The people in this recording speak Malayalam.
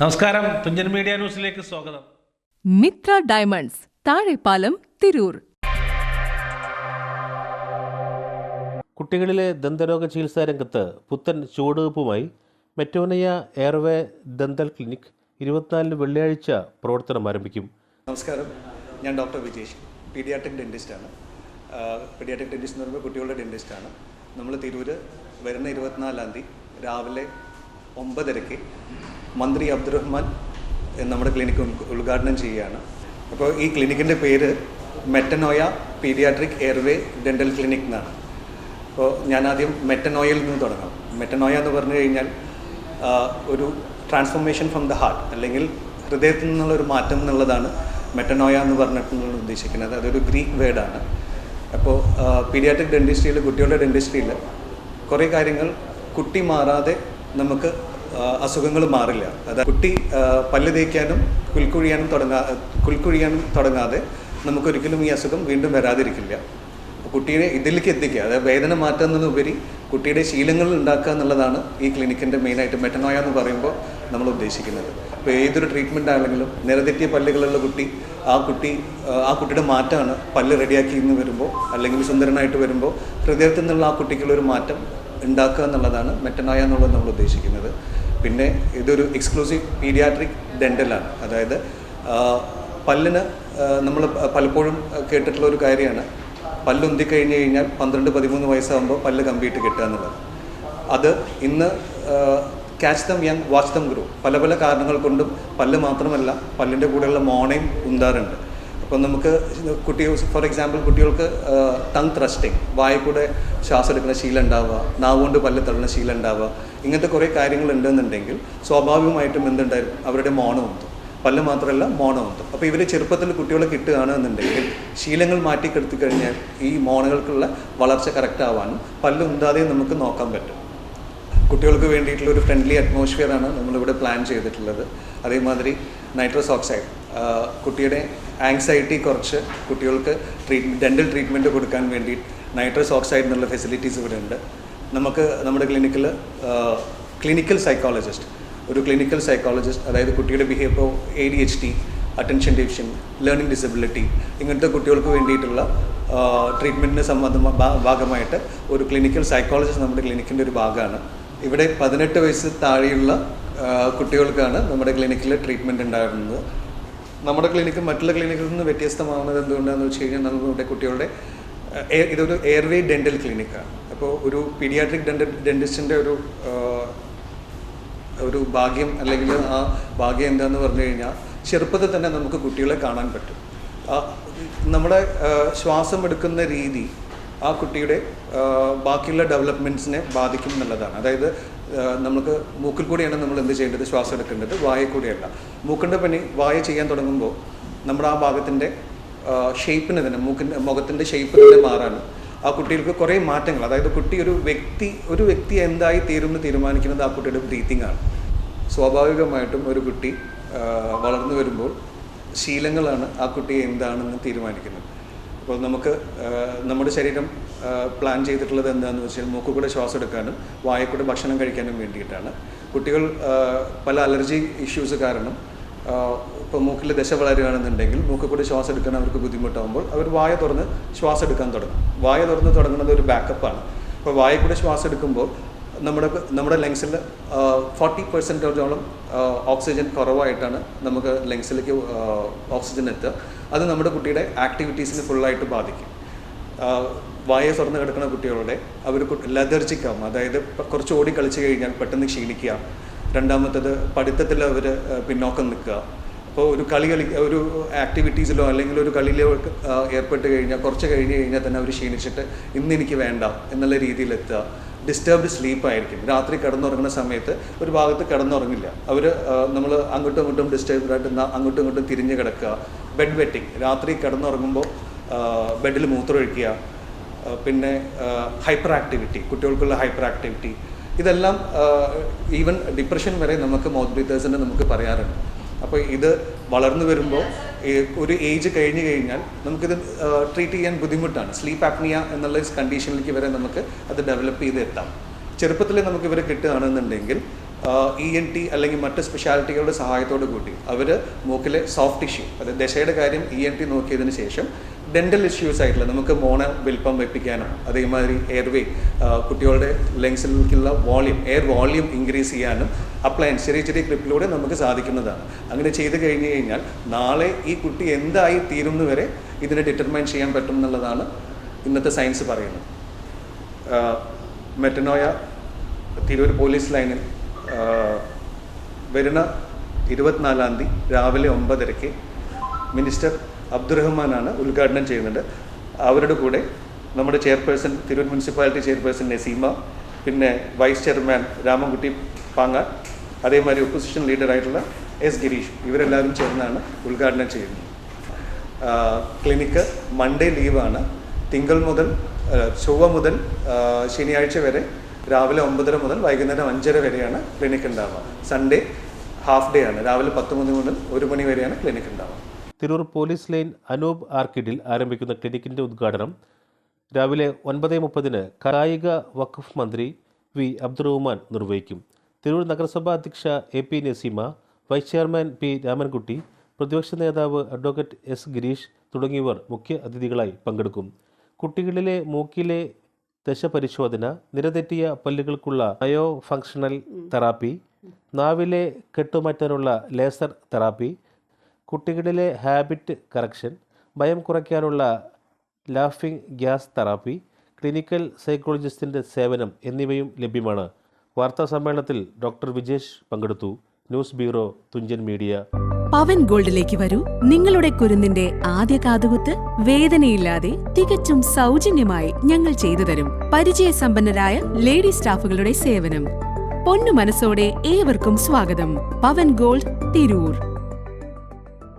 നമസ്കാരം. തുഞ്ചൻ മീഡിയ ന്യൂസിലേക്ക് സ്വാഗതം. മിത്ര ഡയമണ്ട്സ് താഴെപ്പാലം തിരൂർ. കുട്ടികളിലെ ദന്തരോഗ ചികിത്സാ രംഗത്ത് പുത്തൻ ചുവടുവയ്പുമായി മെറ്റോനയ എയർവേ ദന്തൽ ക്ലിനിക് ഇരുപത്തിനാലിന് വെള്ളിയാഴ്ച പ്രവർത്തനം ആരംഭിക്കും. നമസ്കാരം. ഞാൻ ഡോക്ടർ വിജേഷ് പീഡിയാട്രിക് ഡെന്റിസ്റ്റാണ് പീഡിയാട്രിക് ഡെന്റിസ്റ്റ് എന്ന് പറയുമ്പോൾ കുട്ടികളുടെ ഡെന്റിസ്റ്റാണ് നമ്മൾ തിരൂര് വരുന്ന ഇരുപത്തിനാലാം തീയതി രാവിലെ ഒമ്പതരയ്ക്ക് മന്ത്രി അബ്ദുറഹ്മാൻ നമ്മുടെ ക്ലിനിക്ക് ഉദ്ഘാടനം ചെയ്യുകയാണ്. അപ്പോൾ ഈ ക്ലിനിക്കിന്റെ പേര് metanoia paediatric airway dental clinic എന്നാണ്. അപ്പോൾ ഞാൻ ആദ്യം മെറ്റനോയിൽ നിന്ന് തുടങ്ങാം. മെറ്റനോയ എന്ന് പറഞ്ഞു കഴിഞ്ഞാൽ ഒരു ട്രാൻസ്ഫോർമേഷൻ ഫ്രം ദ ഹാർട്ട് അല്ലെങ്കിൽ ഹൃദയത്തിൽ നിന്നുള്ള ഒരു മാറ്റം എന്നുള്ളതാണ് മെറ്റനോയ എന്ന് പറഞ്ഞിട്ടുള്ള ഉദ്ദേശിക്കുന്നത്. അതൊരു ഗ്രീക്ക് വേർഡാണ് അപ്പോൾ പീഡിയാട്രിക് ഡെന്റിസ്ട്രിയിൽ കുട്ടികളുടെ ഡെന്റിസ്ട്രിയിൽ കുറേ കാര്യങ്ങൾ കുട്ടി മാറാതെ നമുക്ക് അസുഖങ്ങൾ മാറില്ല. അതായത് കുട്ടി പല്ല് തേക്കാനും കുൽക്കുഴിയാനും തുടങ്ങാ കുൽക്കുഴിയാനും തുടങ്ങാതെ നമുക്കൊരിക്കലും ഈ അസുഖം വീണ്ടും വരാതിരിക്കില്ല. കുട്ടിയെ ഇതിലേക്ക് എത്തിക്കുക അതായത് വേദന മാറ്റുന്നതിനുപരി കുട്ടിയുടെ ശീലങ്ങൾ ഉണ്ടാക്കുക എന്നുള്ളതാണ് ഈ ക്ലിനിക്കിന്റെ മെയിനായിട്ട് മെറ്റനോയ എന്ന് പറയുമ്പോൾ നമ്മൾ ഉദ്ദേശിക്കുന്നത്. ഇപ്പോൾ ഏതൊരു ട്രീറ്റ്മെന്റ് ആണെങ്കിലും നിരതെറ്റിയ പല്ലുകളുള്ള കുട്ടി ആ കുട്ടി ആ, കുട്ടിയുടെ മാറ്റമാണ് പല്ല് റെഡിയാക്കി ഇന്ന് വരുമ്പോൾ അല്ലെങ്കിൽ സുന്ദരനായിട്ട് വരുമ്പോൾ ഹൃദയത്തിൽ നിന്നുള്ള ആ കുട്ടിക്കുള്ളൊരു മാറ്റം ഉണ്ടാക്കുക എന്നുള്ളതാണ് മെറ്റനായ എന്നുള്ളത് നമ്മൾ ഉദ്ദേശിക്കുന്നത്. പിന്നെ ഇതൊരു എക്സ്ക്ലൂസീവ് പീഡിയാട്രിക് ഡെന്റലാണ് അതായത് പല്ലിന് നമ്മൾ പലപ്പോഴും കേട്ടിട്ടുള്ള ഒരു കാര്യമാണ്. പല്ലുന്തി കഴിഞ്ഞ് കഴിഞ്ഞാൽ പന്ത്രണ്ട് പതിമൂന്ന് വയസ്സാകുമ്പോൾ പല്ല് കമ്പിയിട്ട് കിട്ടുക എന്നുള്ളത്. അത് ഇന്ന് catch them young watch them grow പല പല കാരണങ്ങൾ കൊണ്ടും പല്ല് മാത്രമല്ല പല്ലിന്റെ കൂടെയുള്ള മോണയും ഉന്താറുണ്ട്. അപ്പം നമുക്ക് കുട്ടി ഫോർ എക്സാമ്പിൾ കുട്ടികൾക്ക് ടങ് ത്രസ്റ്റിങ് വായ കൂടെ ശ്വാസം എടുക്കുന്ന ശീലം ഉണ്ടാവുക നാവ് കൊണ്ട് പല്ല് തള്ളുന്ന ശീലം ഉണ്ടാവുക ഇങ്ങനത്തെ കുറേ കാര്യങ്ങൾ ഉണ്ടെന്നുണ്ടെങ്കിൽ സ്വാഭാവികമായിട്ടും എന്തുണ്ടായിരുന്നു അവരുടെ മോണം ഉണ്ട്. പല്ല് മാത്രമല്ല മോണം ഉണ്ട്. അപ്പോൾ ഇവർ ചെറുപ്പത്തിൽ കുട്ടികളെ കിട്ടുകയാണെന്നുണ്ടെങ്കിൽ ശീലങ്ങൾ മാറ്റിക്കെടുത്തി കഴിഞ്ഞാൽ ഈ മോണകൾക്കുള്ള വളർച്ച കറക്റ്റ് ആവാനും പല്ല് ഉണ്ടാതെ നമുക്ക് നോക്കാൻ പറ്റും. കുട്ടികൾക്ക് വേണ്ടിയിട്ടുള്ള ഒരു ഫ്രണ്ട്ലി അറ്റ്മോസ്ഫിയറാണ് നമ്മളിവിടെ പ്ലാൻ ചെയ്തിട്ടുള്ളത്. അതേമാതിരി നൈട്രസ് ഓക്സൈഡ് കുട്ടിയുടെ ആങ്സൈറ്റി കുറച്ച് കുട്ടികൾക്ക് ട്രീറ്റ്മെന്റ് ഡെന്റൽ ട്രീറ്റ്മെന്റ് കൊടുക്കാൻ വേണ്ടി നൈട്രസ് ഓക്സൈഡ് എന്നുള്ള ഫെസിലിറ്റീസ് ഇവിടെ ഉണ്ട്. നമുക്ക് നമ്മുടെ ക്ലിനിക്കിൽ ക്ലിനിക്കൽ സൈക്കോളജിസ്റ്റ് ഒരു ക്ലിനിക്കൽ സൈക്കോളജിസ്റ്റ് അതായത് കുട്ടിയുടെ behaviour A D H T attention division learning disability ഇങ്ങനത്തെ കുട്ടികൾക്ക് വേണ്ടിയിട്ടുള്ള ട്രീറ്റ്മെന്റിന് സംബന്ധം ഭാഗമായിട്ട് ഒരു ക്ലിനിക്കൽ സൈക്കോളജിസ്റ്റ് നമ്മുടെ ക്ലിനിക്കിന്റെ ഒരു ഭാഗമാണ്. ഇവിടെ പതിനെട്ട് വയസ്സ് താഴെയുള്ള കുട്ടികൾക്കാണ് നമ്മുടെ ക്ലിനിക്കിൽ ട്രീറ്റ്മെന്റ് ഉണ്ടായിരുന്നത് നമ്മുടെ ക്ലിനിക്കും മറ്റുള്ള ക്ലിനിക്കിൽ നിന്ന് വ്യത്യസ്തമാവുന്നത് എന്തുകൊണ്ടാണെന്ന് വെച്ച് കഴിഞ്ഞാൽ നമ്മുടെ കുട്ടികളുടെ ഇതൊരു എയർവേ ഡെന്റൽ ക്ലിനിക്കാണ്. അപ്പോൾ ഒരു പീഡിയാട്രിക് ഡെന്റൽ ഡെന്റിസ്റ്റിന്റെ ഒരു ഒരു ഭാഗ്യം അല്ലെങ്കിൽ ആ ഭാഗ്യം എന്താന്ന് പറഞ്ഞു കഴിഞ്ഞാൽ ചെറുപ്പത്തിൽ തന്നെ നമുക്ക് കുട്ടികളെ കാണാൻ പറ്റും. നമ്മുടെ ശ്വാസം എടുക്കുന്ന രീതി ആ കുട്ടിയുടെ ബാക്കിയുള്ള ഡെവലപ്മെന്റ്സിനെ ബാധിക്കും എന്നുള്ളതാണ്. അതായത് നമുക്ക് മൂക്കിൽ കൂടിയാണ് നമ്മൾ എന്ത് ചെയ്യേണ്ടത്? ശ്വാസം എടുക്കേണ്ടത്. വായ കൂടിയല്ല. മൂക്കിന്റെ പനി വായ ചെയ്യാൻ തുടങ്ങുമ്പോൾ നമ്മുടെ ആ ഭാഗത്തിന്റെ ഷേപ്പിന് തന്നെ മൂക്കിന്റെ മുഖത്തിന്റെ ഷേപ്പ് തന്നെ മാറാനും ആ കുട്ടികൾക്ക് കുറേ മാറ്റങ്ങൾ. അതായത് കുട്ടി ഒരു വ്യക്തി ഒരു വ്യക്തി എന്തായി തീരുമെന്ന് തീരുമാനിക്കുന്നത് ആ കുട്ടിയുടെ ബ്രീത്തിങ് ആണ്. സ്വാഭാവികമായിട്ടും ഒരു കുട്ടി വളർന്നു വരുമ്പോൾ ശീലങ്ങളാണ് ആ കുട്ടി എന്താണെന്ന് തീരുമാനിക്കുന്നത്. അപ്പോൾ നമുക്ക് നമ്മുടെ ശരീരം പ്ലാൻ ചെയ്തിട്ടുള്ളത് എന്താണെന്ന് വെച്ചാൽ മൂക്കുകൂടെ ശ്വാസം എടുക്കാനും വായക്കൂടെ ഭക്ഷണം കഴിക്കാനും വേണ്ടിയിട്ടാണ്. കുട്ടികൾ പല അലർജി ഇഷ്യൂസ് കാരണം ഇപ്പോൾ മൂക്കിൽ ദശ വളരുകയാണെന്നുണ്ടെങ്കിൽ മൂക്കിൽ കൂടി ശ്വാസം എടുക്കാൻ അവർക്ക് ബുദ്ധിമുട്ടാകുമ്പോൾ അവർ വായ തുറന്ന് ശ്വാസം എടുക്കാൻ തുടങ്ങും. വായ തുറന്ന് തുടങ്ങുന്നത് ഒരു ബാക്കപ്പാണ് അപ്പോൾ വായ കൂടെ ശ്വാസം എടുക്കുമ്പോൾ നമ്മുടെ നമ്മുടെ ലങ്സിൽ ഫോർട്ടി പെർസെന്റോളം ഓക്സിജൻ കുറവായിട്ടാണ് നമുക്ക് ലങ്സിലേക്ക് ഓക്സിജൻ എത്തുക. അത് നമ്മുടെ കുട്ടിയുടെ ആക്ടിവിറ്റീസിനെ ഫുള്ളായിട്ട് ബാധിക്കും. വായ തുറന്ന് കിടക്കുന്ന കുട്ടികളുടെ അവർ ലതർജിക് ആവും അതായത് കുറച്ച് ഓടി കളിച്ചു കഴിഞ്ഞാൽ പെട്ടെന്ന് ക്ഷീണിക്കുക. രണ്ടാമത്തത് പഠിത്തത്തിൽ അവർ പിന്നോക്കം നിൽക്കുക. അപ്പോൾ ഒരു കളി കളി ഒരു ആക്ടിവിറ്റീസിലോ അല്ലെങ്കിൽ ഒരു കളിയിലോ ഏർപ്പെട്ട് കഴിഞ്ഞാൽ കുറച്ച് കഴിഞ്ഞ് കഴിഞ്ഞാൽ തന്നെ അവർ ക്ഷീണിച്ചിട്ട് ഇന്ന് എനിക്ക് വേണ്ട എന്നുള്ള രീതിയിലെത്തുക ഡിസ്റ്റർബ്ഡ് സ്ലീപ്പ് ആയിരിക്കും. രാത്രി കിടന്നുറങ്ങുന്ന സമയത്ത് ഒരു ഭാഗത്ത് കിടന്നുറങ്ങില്ല. അവർ നമ്മൾ അങ്ങോട്ടും ഇങ്ങോട്ടും ഡിസ്റ്റർബ്ഡ് ആയിട്ട് അങ്ങോട്ടും ഇങ്ങോട്ടും തിരിഞ്ഞ് കിടക്കുക. ബെഡ് വെറ്റിംഗ് രാത്രി കിടന്നുറങ്ങുമ്പോൾ ബെഡിൽ മൂത്രമൊഴിക്കുക. പിന്നെ ഹൈപ്പർ ആക്ടിവിറ്റി കുട്ടികൾക്കുള്ള ഹൈപ്പർ ആക്ടിവിറ്റി ഇതെല്ലാം ഈവൻ ഡിപ്രഷൻ വരെ നമുക്ക് മൗത്ത് ബ്രീത്തേഴ്സിന്റെ നമുക്ക് പറയാറുണ്ട്. അപ്പോൾ ഇത് വളർന്നു വരുമ്പോൾ ഒരു ഏജ് കഴിഞ്ഞു കഴിഞ്ഞാൽ നമുക്കിത് ട്രീറ്റ് ചെയ്യാൻ ബുദ്ധിമുട്ടാണ്. സ്ലീപ്പ് ആപ്നിയ എന്നുള്ള കണ്ടീഷനിലേക്ക് വരെ നമുക്ക് അത് ഡെവലപ്പ് ചെയ്ത് എത്താം. ചെറുപ്പത്തിൽ നമുക്ക് ഇവരെ കിട്ടുകയാണെന്നുണ്ടെങ്കിൽ ഇ എൻ ടി അല്ലെങ്കിൽ മറ്റ് സ്പെഷ്യാലിറ്റികളുടെ സഹായത്തോട് കൂടി അവർ മൂക്കിലെ സോഫ്റ്റ് ഇഷ്യൂ അതായത് ദശയുടെ കാര്യം ഇ എൻ ടി നോക്കിയതിന് ശേഷം ഡെന്റൽ ഇഷ്യൂസ് ആയിട്ടുള്ള നമുക്ക് മോണ വലിപ്പം വെപ്പിക്കാനോ അതേമാതിരി എയർവേ കുട്ടികളുടെ ലങ്സിലേക്കുള്ള വോളിയം എയർ വോളിയം ഇൻക്രീസ് ചെയ്യാനും അപ്ലയൻസ് ചെറിയ ചെറിയ ക്ലിപ്പിലൂടെ നമുക്ക് സാധിക്കുന്നതാണ്. അങ്ങനെ ചെയ്ത് കഴിഞ്ഞ് കഴിഞ്ഞാൽ നാളെ ഈ കുട്ടി എന്തായി തീരുന്നു വരെ ഇതിനെ ഡിറ്റർമൈൻ ചെയ്യാൻ പറ്റും എന്നുള്ളതാണ് ഇന്നത്തെ സയൻസ് പറയുന്നത്. മെറ്റനോയ തിരൂർ പോലീസ് ലൈനിൽ വരുന്ന ഇരുപത്തിനാലാം തീയതി രാവിലെ ഒമ്പതരയ്ക്ക് മിനിസ്റ്റർ അബ്ദുറഹ്മാനാണ് ഉദ്ഘാടനം ചെയ്യുന്നത്. അവരുടെ കൂടെ നമ്മുടെ chairperson Tirur municipality chairperson Naseema പിന്നെ വൈസ് ചെയർമാൻ രാമൻകുട്ടി പാങ്ങാട് അതേമാതിരി ഒപ്പോസിഷൻ ലീഡറായിട്ടുള്ള എസ് ഗിരീഷ് ഇവരെല്ലാവരും ചേർന്നാണ് ഉദ്ഘാടനം ചെയ്യുന്നത്. ക്ലിനിക്ക് മൺഡേ ലീവാണ് തിങ്കൾ മുതൽ ചൊവ്വ മുതൽ ശനിയാഴ്ച വരെ രാവിലെ ഒമ്പതര മുതൽ വൈകുന്നേരം അഞ്ചര വരെയാണ് ക്ലിനിക്ക് ഉണ്ടാവുക. സൺഡേ ഹാഫ് ഡേ ആണ്. രാവിലെ പത്ത് മണി മുതൽ ഒരു മണി വരെയാണ് ക്ലിനിക്ക് ഉണ്ടാവുക. തിരൂർ പോലീസ് ലൈൻ അനൂപ് ആർക്കിഡിൽ ആരംഭിക്കുന്ന ക്ലിനിക്കിന്റെ ഉദ്ഘാടനം രാവിലെ ഒൻപത് മുപ്പതിന് കായിക വഖഫ് മന്ത്രി വി അബ്ദുറഹ്മാൻ നിർവഹിക്കും. തിരൂർ നഗരസഭാ അധ്യക്ഷ A P Naseema vice chairman P Ramankutty പ്രതിപക്ഷ നേതാവ് അഡ്വക്കേറ്റ് എസ് ഗിരീഷ് തുടങ്ങിയവർ മുഖ്യ അതിഥികളായി പങ്കെടുക്കും. കുട്ടികളിലെ മൂക്കിലെ ദശപരിശോധന നിരതെറ്റിയ പല്ലുകൾക്കുള്ള ബയോ ഫങ്ഷണൽ തെറാപ്പി നാവിലെ കെട്ടുമാറ്റാനുള്ള ലേസർ തെറാപ്പി കുട്ടികളിലെ ഹാബിറ്റ് കറക്ഷൻ ഭയം കുറയ്ക്കാനുള്ള ലാഫിംഗ് ഗ്യാസ് തെറാപ്പി ക്ലിനിക്കൽ സൈക്കോളജിസ്റ്റിന്റെ സേവനം എന്നിവയും ലഭ്യമാണ്. വാർത്താ സമ്മേളനത്തിൽ ഡോക്ടർ വിജേഷ് പങ്കെടുത്തു. News bureau Thunchan media. Pavan ഗോൾഡിലേക്ക് വരൂ. നിങ്ങളുടെ കുരുന്നിന്റെ ആദ്യ കാതുകുത്ത് വേദനയില്ലാതെ തികച്ചും സൗജന്യമായി ഞങ്ങൾ ചെയ്തു തരും. പരിചയസമ്പന്നരായ ലേഡി സ്റ്റാഫുകളുടെ സേവനം. പൊന്നു മനസ്സോടെ ഏവർക്കും സ്വാഗതം. പവൻ ഗോൾഡ് തിരൂർ.